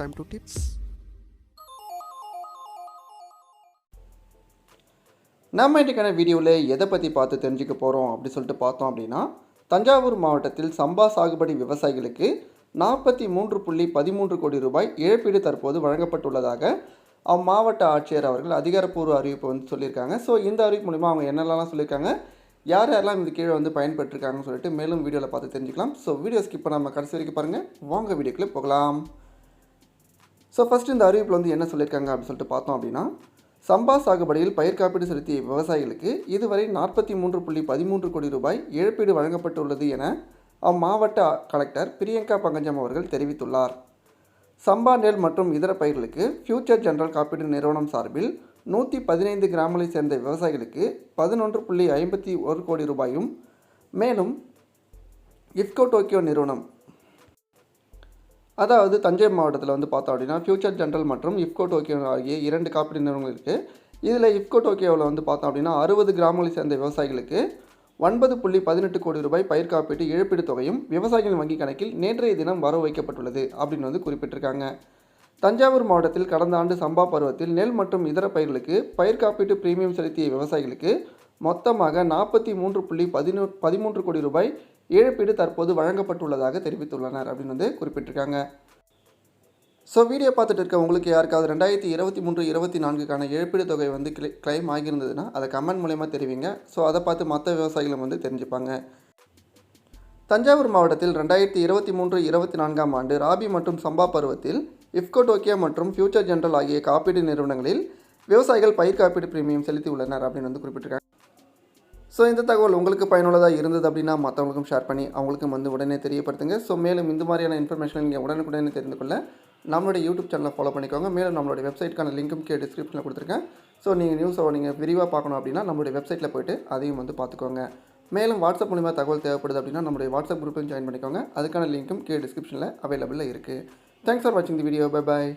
time to tips. நம்ம இன்றைக்கான வீடியோவில் எதை பற்றி பார்த்து தெரிஞ்சுக்க போகிறோம் அப்படி சொல்லிட்டு பார்த்தோம் அப்படின்னா தஞ்சாவூர் மாவட்டத்தில் சம்பா சாகுபடி விவசாயிகளுக்கு நாற்பத்தி மூன்று புள்ளி பதிமூன்று கோடி ரூபாய் இழப்பீடு தற்போது வழங்கப்பட்டுள்ளதாக அம்மாவட்ட ஆட்சியர் அவர்கள் அதிகாரப்பூர்வ அறிவிப்பு வந்து சொல்லியிருக்காங்க. ஸோ இந்த அறிவிப்பு மூலிமா அவங்க என்னெல்லாம் சொல்லியிருக்காங்க யார் யாரெல்லாம் இது கீழே வந்து பயன்பெற்றிருக்காங்கன்னு சொல்லிட்டு மேலும் வீடியோவில் பார்த்து தெரிஞ்சுக்கலாம். ஸோ வீடியோ ஸ்கிப் பண்ணாமல் கடைசி வரைக்கும் பாருங்கள் வாங்க வீடியோக்குள்ளே போகலாம். ஸோ ஃபஸ்ட் இந்த அறிவிப்பில் வந்து என்ன சொல்லியிருக்காங்க அப்படின்னு சொல்லிட்டு பார்த்தோம் அப்படின்னா சம்பா சாகுபடியில் பயிர் காப்பீடு செலுத்திய விவசாயிகளுக்கு இதுவரை நாற்பத்தி மூன்று புள்ளி பதிமூன்று கோடி ரூபாய் இழப்பீடு வழங்கப்பட்டுள்ளது என அம்மாவட்ட கலெக்டர் பிரியங்கா பங்கஜம் அவர்கள் தெரிவித்துள்ளார். சம்பா நெல் மற்றும் இதர பயிர்களுக்கு ஃபியூச்சர் ஜெனரல் காப்பீடு நிறுவனம் சார்பில் நூற்றி பதினைந்து கிராமங்களை சேர்ந்த விவசாயிகளுக்கு பதினொன்று புள்ளி ஐம்பத்தி ஒரு கோடி ரூபாயும் மேலும் இஃப்கோ டோக்கியோ நிறுவனம் அதாவது தஞ்சை மாவட்டத்தில் வந்து பார்த்தோம் அப்படின்னா ஃபியூச்சர் ஜென்ரல் மற்றும் இஃப்கோ டோக்கியோ ஆகிய இரண்டு காப்பீடு நிறுவனங்கள் இருக்குது இதில் இஃப்கோ டோக்கியோவில் வந்து பார்த்தோம் அப்படின்னா அறுபது கிராமங்களை சேர்ந்த விவசாயிகளுக்கு ஒன்பது புள்ளி பதினெட்டு கோடி ரூபாய் பயிர் காப்பீட்டு இழப்பீடு தொகையும் விவசாயிகளின் வங்கி கணக்கில் நேற்றைய தினம் வரவு வைக்கப்பட்டுள்ளது அப்படின்னு வந்து குறிப்பிட்டிருக்காங்க. தஞ்சாவூர் மாவட்டத்தில் கடந்த ஆண்டு சம்பா பருவத்தில் நெல் மற்றும் இதர பயிர்களுக்கு பயிர் காப்பீட்டு பிரீமியம் செலுத்திய விவசாயிகளுக்கு மொத்தமாக நாற்பத்தி மூன்று புள்ளி பதினோ பதிமூன்று கோடி ரூபாய் இழப்பீடு தற்போது வழங்கப்பட்டுள்ளதாக தெரிவித்துள்ளனர் அப்படின்னு வந்து குறிப்பிட்டிருக்காங்க. ஸோ வீடியோ பார்த்துட்டு இருக்க உங்களுக்கு யாருக்காவது ரெண்டாயிரத்தி இருபத்தி மூன்று இருபத்தி நான்குக்கான இழப்பீடு தொகை வந்து கிளை கிளைம் ஆகியிருந்ததுன்னா அதை கமெண்ட் மூலயமா தெரிவிங்க. ஸோ அதை பார்த்து மற்ற விவசாயிகளும் வந்து தெரிஞ்சுப்பாங்க. தஞ்சாவூர் மாவட்டத்தில் ரெண்டாயிரத்தி இருபத்தி மூன்று இருபத்தி நான்காம் ஆண்டு ராபி மற்றும் சம்பா பருவத்தில் இஃப்கோ டோக்கியோ மற்றும் ஃபியூச்சர் ஜென்ரல் ஆகிய காப்பீடு நிறுவனங்களில் விவசாயிகள் பயிர் காப்பீடு பிரீமியம் செலுத்தி உள்ளனர் அப்படின்னு வந்து குறிப்பிட்டிருக்காங்க. ஸோ இந்த தகவல் உங்களுக்கு பயனுள்ளதாக இருந்தது அப்படின்னா மற்றவங்களுக்கும் ஷேர் பண்ணி அவங்களுக்கும் வந்து உடனே தெரியப்படுத்துங்க. ஸோ மேலும் இந்த மாதிரியான இன்ஃபர்மேஷன் நீங்கள் உடனுக்குடனே தெரிந்து கொள்ள நம்மளுடைய யூடியூப் சேனலை ஃபாலோ பண்ணிக்கோங்க. மேலும் நம்மளுடைய வெப்சைட்க்கான லிங்க்கும் கே டிஸ்கிரிப்ஷனில் கொடுத்துருக்கேன். ஸோ நீங்கள் நியூஸை நீங்கள் விரிவாக பார்க்கணும் அப்படின்னா நம்மளுடைய வெப்சைட்டில் போயிட்டு அதையும் வந்து பார்த்துக்கோங்க. மேலும் வாட்ஸ்அப் மூலிமா தகவல் தேவைப்படுது அப்படின்னா நம்மளுடைய வாட்ஸ்அப் குரூப்பையும் ஜாயின் பண்ணிக்கோங்க. அதுக்கான லிங்க்கும் கே டிஸ்கிரிப்ஷனில் அவைலபிளில் இருக்குது தேங்க்ஸ் ஃபார் வாட்சிங் தி வீடியோ பை பாய்